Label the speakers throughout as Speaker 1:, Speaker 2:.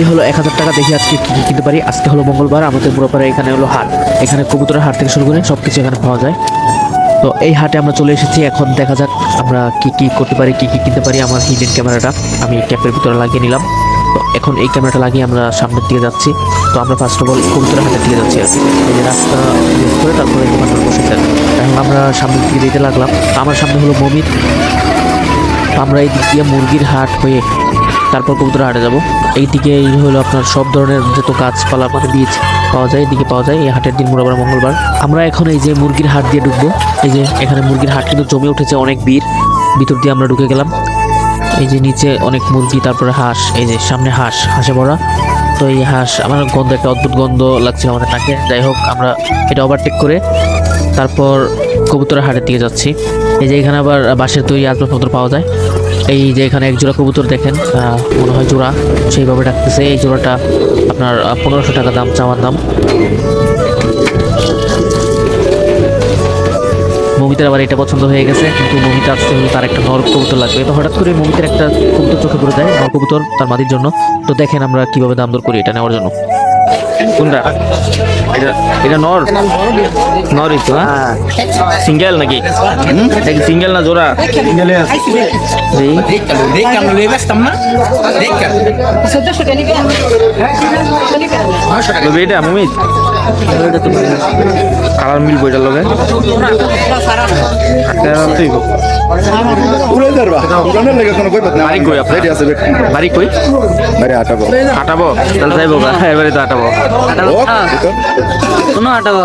Speaker 1: এই হলো এক হাজার টাকা দেখি আজকে কি কি কিনতে পারি? আজকে হলো মঙ্গলবার, আমাদের পুরোপারে এখানে হলো হাট। এখানে কবুতরের হাট থেকে শুরু করে সব কিছু এখানে পাওয়া যায়। তো এই হাটে আমরা চলে এসেছি, এখন দেখা যাক আমরা কি কি করতে পারি, কি কি কিনতে পারি আমার হিডেন ক্যামেরাটা। আমি ক্যাপের ভিতরে লাগিয়ে নিলাম। তো এখন এই ক্যামেরাটা লাগিয়ে আমরা সামনের দিকে যাচ্ছি। তো আমরা ফার্স্ট অফ অল কবুতরের হাটের দিকে যাচ্ছি। আর। এই রাস্তা করে তারপরে দোকানটা বসেছে এখন আমরা সামনের দিকে যেতে লাগলাম। আমার সামনে হলো মমিত আমরা এই দিক দিয়ে মুরগির হাট হয়ে তারপর কবুতর হাটে যাব। এইদিকে এই হলো আপনার সব ধরনের যত গাছপালা মানে বীজ পাওয়া যায়, এদিকে পাওয়া যায়। এই হাটের দিন মোটামুটি মঙ্গলবার। আমরা এখন এই যে মুরগির হাট দিয়ে ঢুকবো। এই যে এখানে মুরগির হাট কিন্তু জমে উঠেছে অনেক বীর ভিতর দিয়ে আমরা ঢুকে গেলাম। এই যে নিচে অনেক মুরগি, তারপরে হাঁস, এই যে সামনে হাঁস, হাঁসে ভরা। তো এই হাঁস, আমার গন্ধ একটা অদ্ভুত গন্ধ লাগছিল আমাদের নাকে। যাই হোক, আমরা এটা ওভারটেক করে তারপর কবুতরের হাটের দিকে যাচ্ছি। এই যে এখানে আবার বাঁশের তৈরি আসবাবপত্র পাওয়া যায়। এই যে এখানে এক জোড়া কবুতর দেখেন মনে হয় জোড়া, সেইভাবে ডাকতেছে। এই জোড়াটা আপনার পনেরোশো টাকা দাম, চাওয়ার দাম। মমিতার আবার এটা পছন্দ হয়ে গেছে, কিন্তু মমিতা আসতে হলে তার একটা নর কবুতর লাগবে। তো হঠাৎ করে মমিতার একটা কবুতর চোখে পড়ে যায়, নর কবুতর তার মাদির জন্য। তো দেখেন আমরা কীভাবে দাম দর করি এটা নেওয়ার জন্য। কোনটা? এটা এটা নর। নরই তো হ্যাঁ? সিঙ্গেল নাকি? এটা কি সিঙ্গেল না জোড়া? এই
Speaker 2: Décalo, décalo, le bastam না décalo.
Speaker 1: তবে এটা মমিত। কালার মিল বইটার লগে। বাড়ি কই বাড়ি কই? আটাবো। তাহলে যাইবো এবারে তো আটাবো। কোনো আটাবো।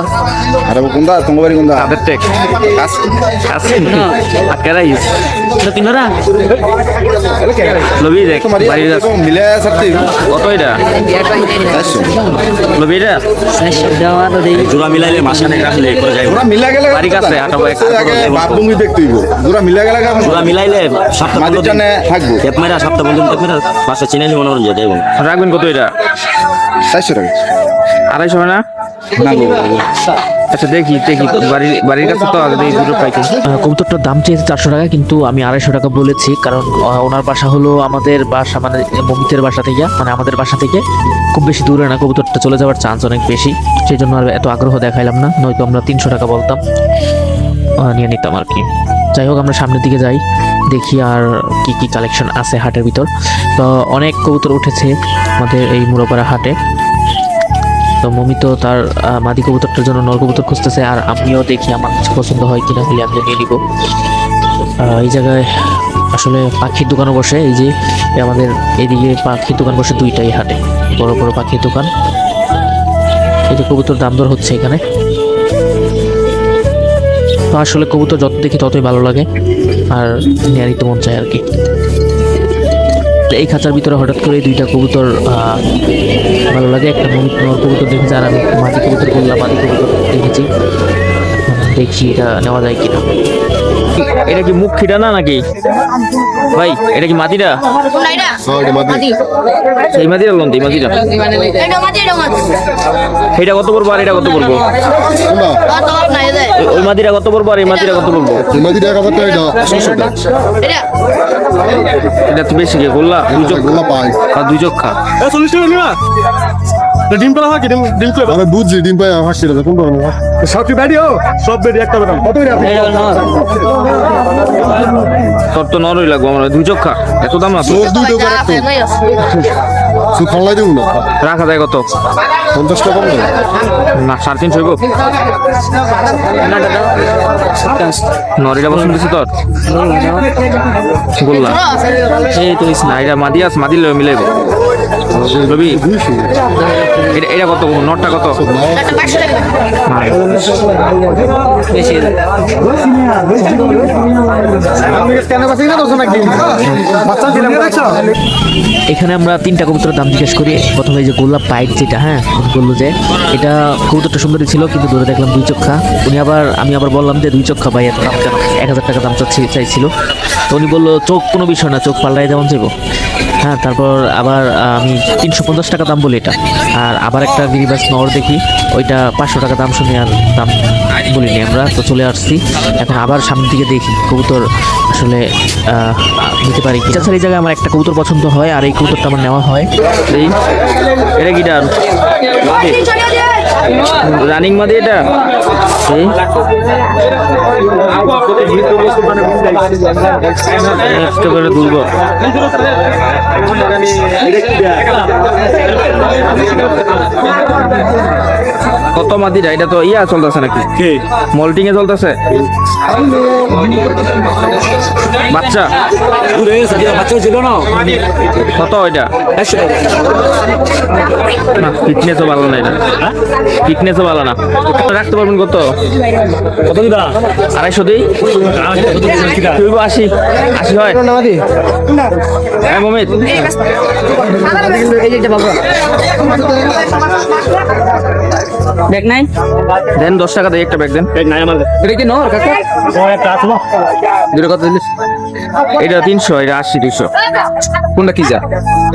Speaker 1: তাদের টেক। আছে আকেরাই তিনরা লবি দেখ বাড়ি যাস কত এটা? লবি এটা?
Speaker 3: জোড়া মিলাইলে করে
Speaker 1: বাড়ি কাছে এক
Speaker 3: জোড়া মিলাইলে সপ্তাহ দিন
Speaker 4: থাকব।
Speaker 3: টেপ মেরা সপ্তাহ পনেরো টেপ মেরা পাঁচটা চিনাইলে হল
Speaker 1: রাখবেন কত এটা?
Speaker 4: চারশো টাকা।
Speaker 1: আড়াইশো না? আচ্ছা দেখি দেখি। বাড়ির বাড়ির কাছে তো দেখি দুটো পাইছি কবুতরটার দাম চেয়েছে চারশো টাকা, কিন্তু আমি আড়াইশো টাকা বলেছি, কারণ ওনার বাসা হলো আমাদের বাসা মানে মমিতের বাসা থেকে মানে আমাদের বাসা থেকে। খুব বেশি দূরে না, কবুতরটা চলে যাওয়ার চান্স অনেক বেশি। সেই জন্য আর এত আগ্রহ দেখাইলাম না, নয়তো আমরা তিনশো টাকা বলতাম। নিয়ে নিতাম আর কি। যাই হোক, আমরা সামনের দিকে যাই, দেখি আর কি কি কালেকশন আছে হাটের ভিতর। তো অনেক কবুতর উঠেছে আমাদের এই মুড়োপাড়া হাটে। তো মমি তো তার মাদি কবুতরটার জন্য নর কবুতর খুঁজতেছে আর আমিও দেখি আমার কিছু পছন্দ হয় কিনা হলে আমি নিয়ে নিব। এই জায়গায় আসলে পাখির দোকানও বসে, এই যে আমাদের এদিকে পাখির দোকান বসে দুইটাই হাটে, বড় বড় পাখির দোকান। এই যে কবুতর দাম দর হচ্ছে এখানে। তো আসলে কবুতর যত দেখি ততই ভালো লাগে, আর নেয়ারই তো মন চায় আর কি। এই খাঁচার ভিতরে হঠাৎ করে দুইটা কবুতর ভালো লাগে। একটা নর কবুতর দেখেছি আর আমি মাটি কবুতর বললাম মাটি কবুতর দেখেছি। দেখছি এটা নেওয়া যায় কিনা। এটা কি মুখ খিটা না নাকি? ভাই এটা কি মাটিটা সেই মাটিটা লন্তি মাটিটা এটা কত পড়ব আর এটা কত পড়ব? ওই- ওই কত পড়ব আর এই মাটিটা কত পড়ব? এটা তো বেশি কে করলা দুই চোখ আর দুই চোখ খা
Speaker 5: চল্লিশ টাকা নিবা? ডিম পেলা কি? ডিম ডিম করে
Speaker 4: আমি বুঝছি ডিম পাই হাসছি না কোন
Speaker 5: সব কি ব্যাডি ও? সব ব্যাডি একটা বেদাম কত
Speaker 1: তোর তো নরই লাগবো আমার দুই খা। এত দাম না তো?
Speaker 4: চোখ দুটো করে একটু সুদ দেবো না?
Speaker 1: রাখা যায় কত?
Speaker 4: পঞ্চাশ টাকা কম
Speaker 1: না সাড়ে তিনশো হইব। নরিটা পছন্দ হচ্ছে তোর? বললাম। এই তো মাদি আস মাদি মিলাইব। লবি এটা এটা কত? নটটা কত? এখানে আমরা তিনটা কবুতরের দাম জিজ্ঞেস করি। প্রথমে যে গোলাপ পাইট যেটা হ্যাঁ বলল যে এটা কবুতরটা সুন্দরী ছিল, কিন্তু ধরে দেখলাম দুই চক্ষা। উনি আবার, আমি আবার বললাম যে দুই চক্ষা ভাই, এত দাম কেন? এক হাজার টাকা দাম চাচ্ছি, চাইছিল। তো উনি বলল, চোখ কোনো বিষয় না, চোখ পাল্টাই যেমন চাইব হ্যাঁ তারপর আবার, আমি, তিনশো পঞ্চাশ টাকা দাম বলি এটা। আর আবার একটা গিরিবাস নর দেখি, ওইটা পাঁচশো টাকা দাম শুনে, আর দাম বলিনি আমরা, তো চলে আসছি। এখন আবার সামনের দিকে দেখি কবুতর আসলে নিতে পারি এই জায়গায় আমার একটা কবুতর পছন্দ হয়, আর এই কবুতরটা আমার নেওয়া হয়।
Speaker 3: এই, এটা কিটার রানিং মাদি এটা? কত মাদিরা? এটা তো ইয়া চলতেছে নাকি? মল্টিং এ চলতেছে? বাচ্চা?
Speaker 2: বাচ্চা ছিল না
Speaker 3: কত এটা? না ফিটনেসও ভালো না এটা। ফিটনেসও ভালো না। রাখতে পারবেন কত?
Speaker 2: কত দিবা
Speaker 3: আড়াইশো দিই? তুইব আশি। আশি হয়? হ্যাঁ মমিত।
Speaker 6: দেখ নাই?
Speaker 3: দেন দশ টাকা দিয়ে একটা ব্যাগ দেন।
Speaker 2: এটা কি নর কাকা? ও একটা আসব দুটো কথা দিলিস?
Speaker 3: এটা তিনশো এটা আশি দুইশো।
Speaker 2: কোনটা কি যা?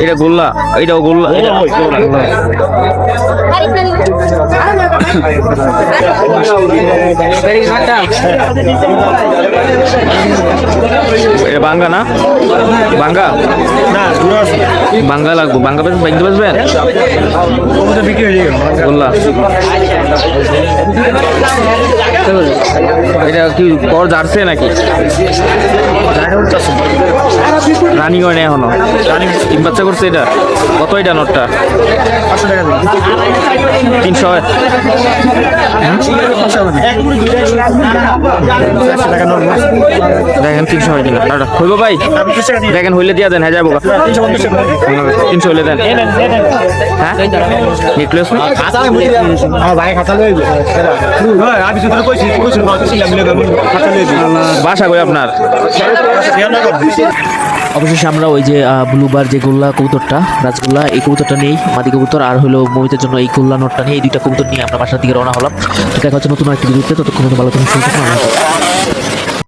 Speaker 3: এটা গোল্লা এটাও গোল্লা এটা বাঙ্গা না? বাঙ্গা? বাঙ্গা লাগবো বাঙ্গা বেশ বাইক বেসবেন গোল্লা। এটা কি কর জারছে নাকি? রানিং হয় না এখনও তিন বাচ্চা করছে এটা। কত এটা নটটা? তিনশো হয় দেখেন তিনশো হয় কিনা। দাঁড়া, হইব ভাই? দেখেন হইলে দিয়া দেন হ্যাঁ যাব তিনশো হইলে দেন। হ্যাঁ? নেকলেস না বাসা কই আপনার?
Speaker 1: অবশেষে আমরা ওই যে ব্লুবার যে গোল্লা কবুতরটা, রাজগোল্লা, এই কবুতরটা নেই মাদি কবুতর, আর হলো মমিতের জন্য এই গোল্লা নোটটা নিয়ে এই দুইটা কবুতর নিয়ে আমরা বাসার দিকে রওনা হলাম দেখা হচ্ছে নতুন একটি ভিডিওতে, ততক্ষণ ভালো।